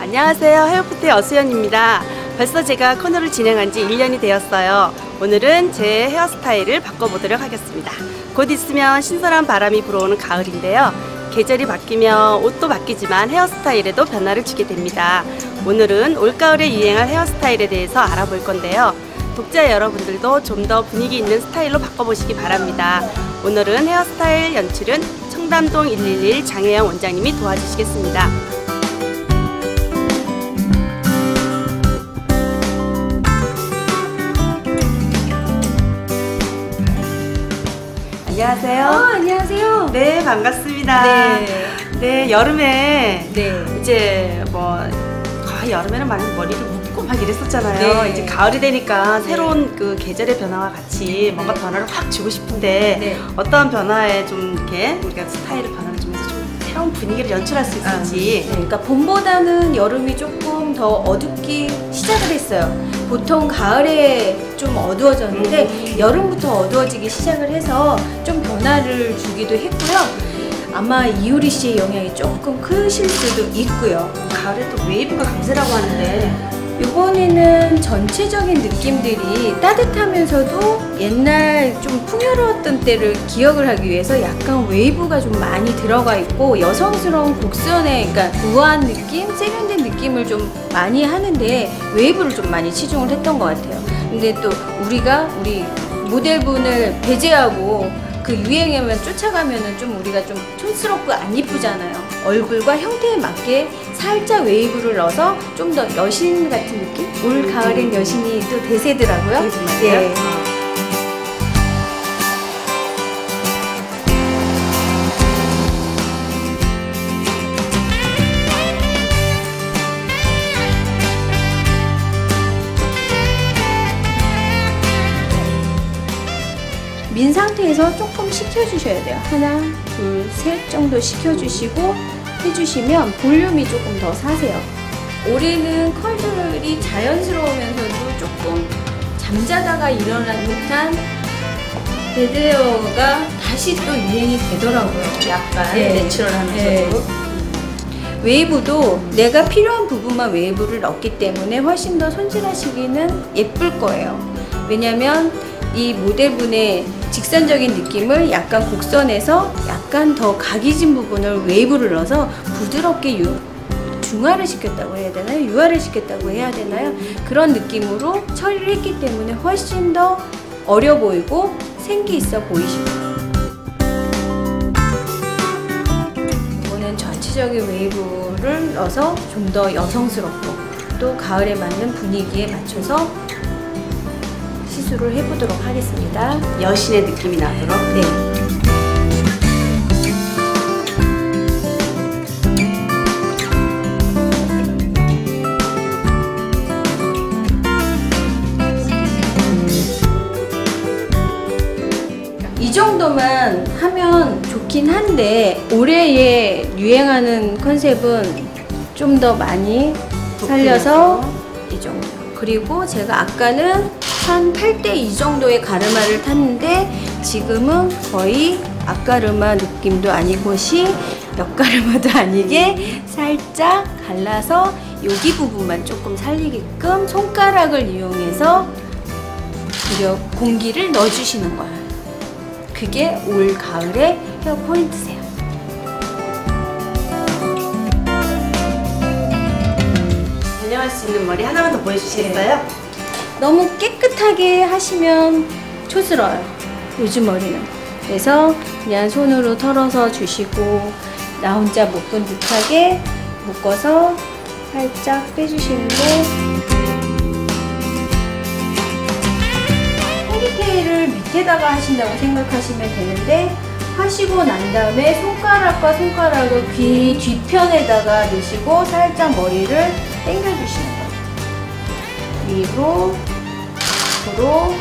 안녕하세요. 헤어포트의 어수연입니다. 벌써 제가 코너를 진행한 지 1년이 되었어요. 오늘은 제 헤어스타일을 바꿔보도록 하겠습니다. 곧 있으면 신선한 바람이 불어오는 가을인데요. 계절이 바뀌면 옷도 바뀌지만 헤어스타일에도 변화를 주게 됩니다. 오늘은 올가을에 유행할 헤어스타일에 대해서 알아볼 건데요. 독자 여러분들도 좀 더 분위기 있는 스타일로 바꿔보시기 바랍니다. 오늘은 헤어스타일 연출은 청담동 111 장혜영 원장님이 도와주시겠습니다. 안녕하세요. 어, 안녕하세요. 네, 반갑습니다. 네. 네, 여름에 네. 이제 뭐 거의 여름에는 많이 머리를 묶고 막 이랬었잖아요. 네. 이제 가을이 되니까 새로운 그 계절의 변화와 같이 뭔가 변화를 확 주고 싶은데 네. 어떠한 변화에 좀 이렇게 우리가 스타일을 변화 새로운 분위기를 연출할 수 있을지. 네, 그러니까 봄보다는 여름이 조금 더 어둡기 시작을 했어요. 보통 가을에 좀 어두워졌는데 음. 여름부터 어두워지기 시작을 해서 좀 변화를 주기도 했고요. 아마 이효리 씨의 영향이 조금 크실 수도 있고요. 가을에 또 웨이브가 강세라고 하는데 이번에는 전체적인 느낌들이 따뜻하면서도 옛날 좀 풍요로웠던 때를 기억을 하기 위해서 약간 웨이브가 좀 많이 들어가 있고 여성스러운 곡선의 그러니까 우아한 느낌, 세련된 느낌을 좀 많이 하는데 웨이브를 좀 많이 치중을 했던 것 같아요. 근데 또 우리가 우리 모델분을 배제하고 그 유행에만 쫓아가면은 좀 우리가 좀 촌스럽고 안 이쁘잖아요. 얼굴과 형태에 맞게 살짝 웨이브를 넣어서 좀 더 여신 같은 느낌? 올 가을엔 여신이 또 대세더라고요. 예. 민 상태에서 조금 식혀주셔야 돼요. 하나, 둘, 셋 정도 식혀주시고 해주시면 볼륨이 조금 더 사세요. 올해는 컬들이 자연스러우면서도 조금 잠자다가 일어난 듯한 베드웨어가 다시 또 유행이 되더라고요. 약간 네, 내추럴하면서도. 웨이브도 내가 필요한 부분만 웨이브를 넣기 때문에 훨씬 더 손질하시기는 예쁠 거예요. 왜냐면 이 모델분의 직선적인 느낌을 약간 곡선에서 약간 더 각이진 부분을 웨이브를 넣어서 부드럽게 유, 중화를 시켰다고 해야 되나요? 유화를 시켰다고 해야 되나요? 그런 느낌으로 처리를 했기 때문에 훨씬 더 어려 보이고 생기 있어 보이시고 이거는 전체적인 웨이브를 넣어서 좀 더 여성스럽고 또 가을에 맞는 분위기에 맞춰서 시술을 해보도록 하겠습니다. 여신의 느낌이 나도록 네. 이 정도만 하면 좋긴 한데 올해에 유행하는 컨셉은 좀 더 많이 살려서 이 정도. 그리고 제가 아까는 한 8대 2 정도의 가르마를 탔는데 지금은 거의 앞가르마 느낌도 아니고시 옆가르마도 아니게 살짝 갈라서 여기 부분만 조금 살리게끔 손가락을 이용해서 공기를 넣어주시는 거예요. 그게 올 가을의 헤어 포인트세요. 변형할 수 있는 머리 하나만 더 보여주시겠어요? 너무 깨끗하게 하시면 촌스러워요. 요즘 머리는. 그래서 그냥 손으로 털어서 주시고 나 혼자 묶은 듯하게 묶어서 살짝 빼주시는 게 포니테일을 밑에다가 하신다고 생각하시면 되는데 하시고 난 다음에 손가락과 손가락을 귀 뒤편에다가 넣으시고 살짝 머리를 당겨주시는 거예요. 위로, 앞으로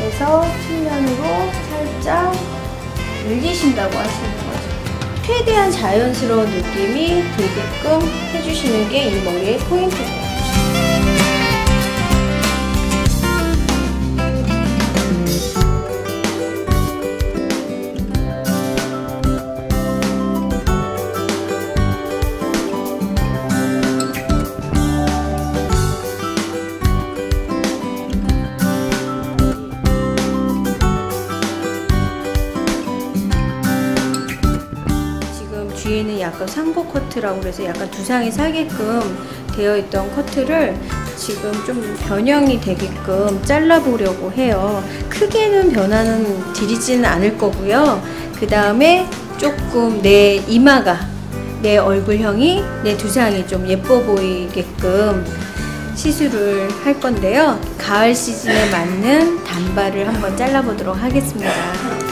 해서 측면으로 살짝 늘리신다고 하시는 거죠. 최대한 자연스러운 느낌이 들게끔 해주시는 게 이 머리의 포인트예요. 거 상고 커트라고 그래서 약간 두상이 살게끔 되어 있던 커트를 지금 좀 변형이 되게끔 잘라보려고 해요. 크게는 변화는 드리지는 않을 거고요. 그 다음에 조금 내 이마가 내 얼굴형이 내 두상이 좀 예뻐 보이게끔 시술을 할 건데요. 가을 시즌에 맞는 단발을 한번 잘라보도록 하겠습니다.